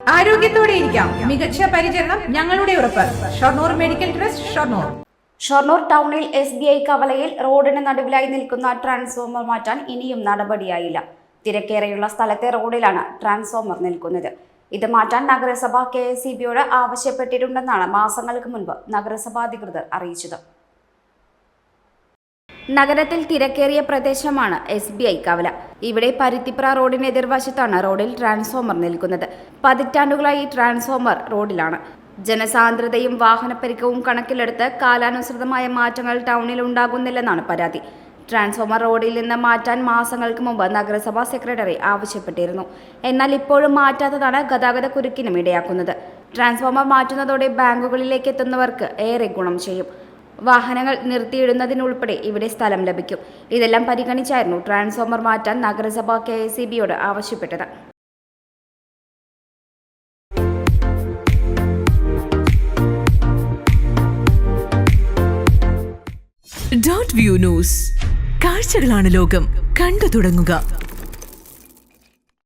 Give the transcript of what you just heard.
ആരോഗ്യത്തോടെ ഇരിക്കാം. മികച്ച പരിചരണം ഞങ്ങളുടെ ഉറപ്പ്. Shoranur medical trust Shoranur. Shoranur ടൗണിൽ എസ് ബി ഐ കവലയിൽ റോഡിന് നടുവിലായി നിൽക്കുന്ന ട്രാൻസ്ഫോമർ മാറ്റാൻ ഇനിയും നടപടിയായില്ല. തിരക്കേറെയുള്ള സ്ഥലത്തെ റോഡിലാണ് ട്രാൻസ്ഫോമർ നിൽക്കുന്നത്. ഇത് മാറ്റാൻ നഗരസഭ കെ എസ് സി ബിയോട് ആവശ്യപ്പെട്ടിട്ടുണ്ടെന്നാണ് മാസങ്ങൾക്ക് മുൻപ് നഗരസഭാധികൃതർ അറിയിച്ചത്. നഗരത്തിൽ തിരക്കേറിയ പ്രദേശമാണ് എസ് ബി ഐ കവല. ഇവിടെ പരുത്തിപ്ര റോഡിന് എതിർവശത്താണ് റോഡിൽ ട്രാൻസ്ഫോമർ നിൽക്കുന്നത്. പതിറ്റാണ്ടുകളായി ട്രാൻസ്ഫോമർ റോഡിലാണ്. ജനസാന്ദ്രതയും വാഹനപ്പെരുക്കവും കണക്കിലെടുത്ത് കാലാനുസൃതമായ മാറ്റങ്ങൾ ടൗണിൽ ഉണ്ടാകുന്നില്ലെന്നാണ് പരാതി. ട്രാൻസ്ഫോമർ റോഡിൽ നിന്ന് മാറ്റാൻ മാസങ്ങൾക്ക് മുമ്പ് നഗരസഭാ സെക്രട്ടറി ആവശ്യപ്പെട്ടിരുന്നു. എന്നാൽ ഇപ്പോഴും മാറ്റാത്തതാണ് ഗതാഗത കുരുക്കിനും ഇടയാക്കുന്നത്. ട്രാൻസ്ഫോമർ മാറ്റുന്നതോടെ ബാങ്കുകളിലേക്ക് എത്തുന്നവർക്ക് ഏറെ ഗുണം ചെയ്യും. വാഹനങ്ങൾ നിർത്തിയിടുന്നതിനുൾപ്പെടെ ഇവിടെ സ്ഥലം ലഭിക്കും. ഇതെല്ലാം പരിഗണിച്ചായിരുന്നു ട്രാൻസ്ഫോമർ മാറ്റാൻ നഗരസഭ കെ ആവശ്യപ്പെട്ടത്. ഡോട്ട് വ്യൂ ന്യൂസ് കാഴ്ചകളാണ് ലോകം. കണ്ടു തുടങ്ങുക.